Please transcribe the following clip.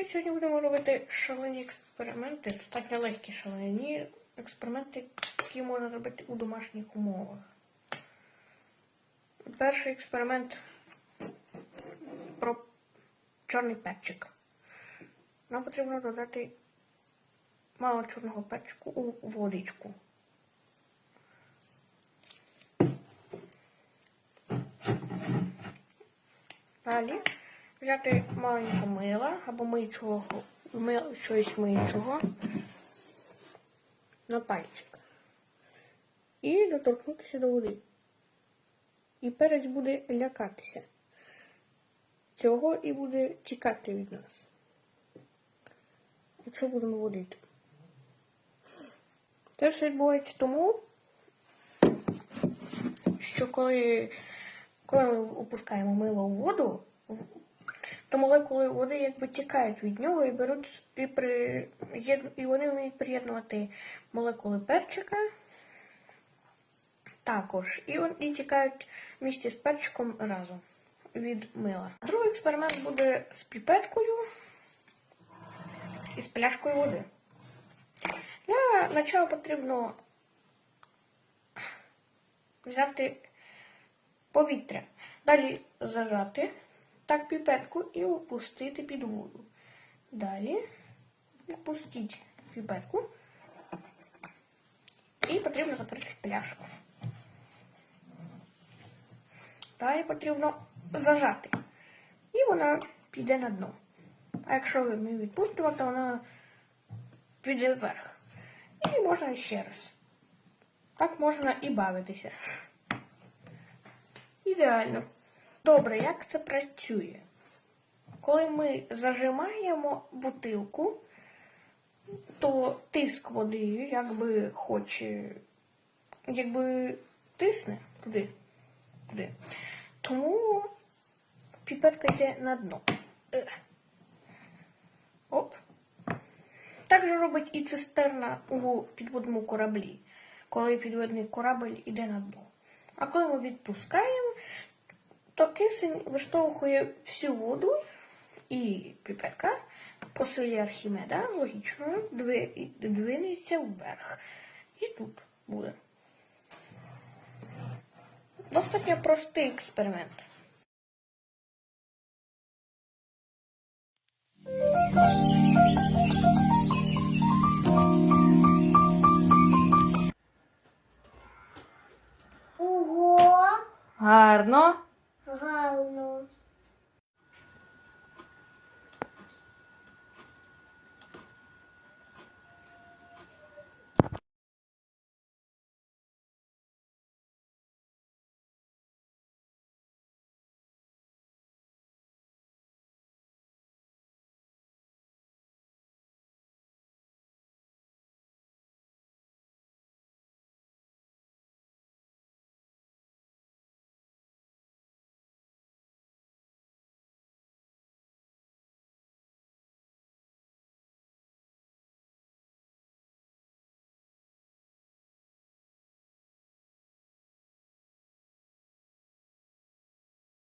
Друзі, сьогодні будемо робити шалені експерименти, достатньо легкі шалені експерименти, які можна робити у домашніх умовах. Перший експеримент про чорний перчик. Нам потрібно додати мало чорного перчику у водичку. Далі взяти маленьке мила або миючого, ми, щось миючого на пальчик. І доторкнутися до води. І перець буде лякатися. Цього і буде тікати від нас. Якщо будемо водити. Це все відбувається тому, що коли, коли ми опускаємо мило у воду, то молекули води якби тікають від нього і беруть і, при, і вони вміють приєднувати молекули перчика також. І вони тікають в місті з перчиком разом від мила. Другий експеримент буде з піпеткою і з пляшкою води. Для начала потрібно взяти повітря. Далі зажати так піпетку і опустити під воду. Далі відпустіть піпетку. І потрібно закрити пляшку. Далі потрібно зажати. І вона піде на дно. А якщо ми відпустимо, то вона піде вверх. І можна ще раз. Так можна і бавитися. Ідеально. Добре, як це працює? Коли ми зажимаємо бутилку, то тиск води якби хоче, якби тисне туди. туди. Тому піпетка йде на дно. Оп. Так же робить і цистерна у підводному кораблі, коли підводний корабль йде на дно. А коли ми відпускаємо, то кисень виштовхує всю воду і піпетка по силі Архімеда логічно дви- двинеться вверх. І тут буде. Достатньо простий експеримент. Ого, Гарно. Гарно.